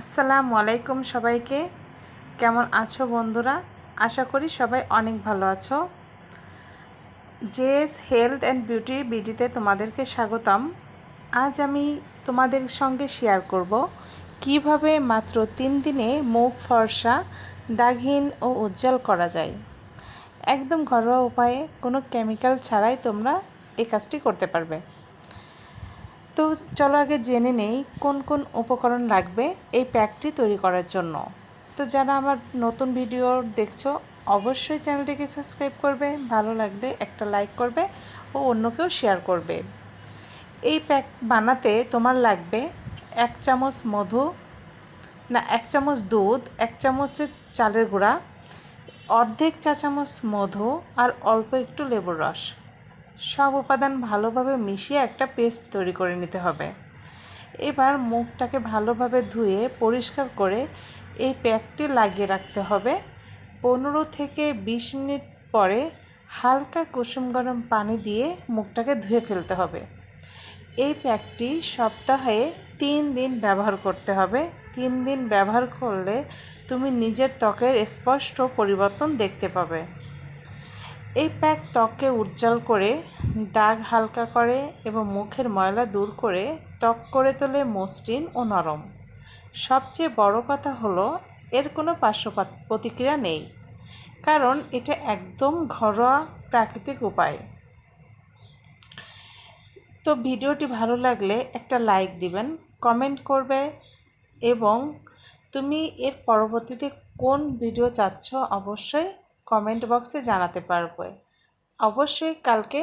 আসসালামু আলাইকুম সবাইকে। কেমন আছো বন্ধুরা? আশা করি সবাই অনেক ভালো আছো। জেস হেলথ অ্যান্ড বিউটি বিডিতে তোমাদেরকে স্বাগতম। আজ আমি তোমাদের সঙ্গে শেয়ার করব কীভাবে মাত্র তিন দিনে মুখ ফর্সা, দাগহীন ও উজ্জ্বল করা যায়। একদম ঘরোয়া উপায়ে কোনো কেমিক্যাল ছাড়াই তোমরা এই কাজটি করতে পারবে। তো চলো আগে জেনে নেই কোন কোন উপকরণ লাগবে এই প্যাকটি তৈরি করার জন্য। তো যারা আমার নতুন ভিডিও দেখছ, অবশ্যই চ্যানেলটিকে সাবস্ক্রাইব করবে, ভালো লাগলে একটা লাইক করবে ও অন্যকেও শেয়ার করবে। এই প্যাক বানাতে তোমার লাগবে এক চামচ মধু, না, এক চামচ দুধ, এক চামচের চালের গুঁড়া, অর্ধেক চা চামচ মধু আর অল্প একটু লেবুর রস। সব উপাদান ভালোভাবে মিশিয়ে একটা পেস্ট তৈরি করে নিতে হবে। এবার মুখটাকে ভালোভাবে ধুয়ে পরিষ্কার করে এই প্যাকটি লাগিয়ে রাখতে হবে। পনেরো থেকে বিশ মিনিট পরে হালকা কুসুম গরম পানি দিয়ে মুখটাকে ধুয়ে ফেলতে হবে। এই প্যাকটি সপ্তাহে তিন দিন ব্যবহার করতে হবে। তিন দিন ব্যবহার করলে তুমি নিজের ত্বকের স্পষ্ট পরিবর্তন দেখতে পাবে। এই প্যাক ত্বককে উজ্জ্বল করে, দাগ হালকা করে এবং মুখের ময়লা দূর করে ত্বক করে তোলে মসৃণ ও নরম। সবচেয়ে বড় কথা হলো, এর কোনো পার্শ্ব প্রতিক্রিয়া নেই, কারণ এটা একদম ঘরোয়া প্রাকৃতিক উপায়। তো ভিডিওটি ভালো লাগলে একটা লাইক দিবেন, কমেন্ট করবে এবং তুমি এর পরবর্তীতে কোন ভিডিও চাচ্ছ অবশ্যই কমেন্ট বক্সে জানাতে পারবে। অবশ্যই কালকে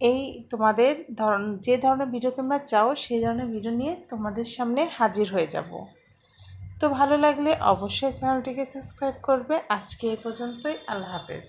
এই তোমাদের ধরন, যে ধরনের ভিডিও তোমরা চাও, সেই ধরনের ভিডিও নিয়ে তোমাদের সামনে হাজির হয়ে যাব। তো ভালো লাগলে অবশ্যই চ্যানেলটিকে সাবস্ক্রাইব করবে। আজকে এ পর্যন্তই, আল্লাহ হাফেজ।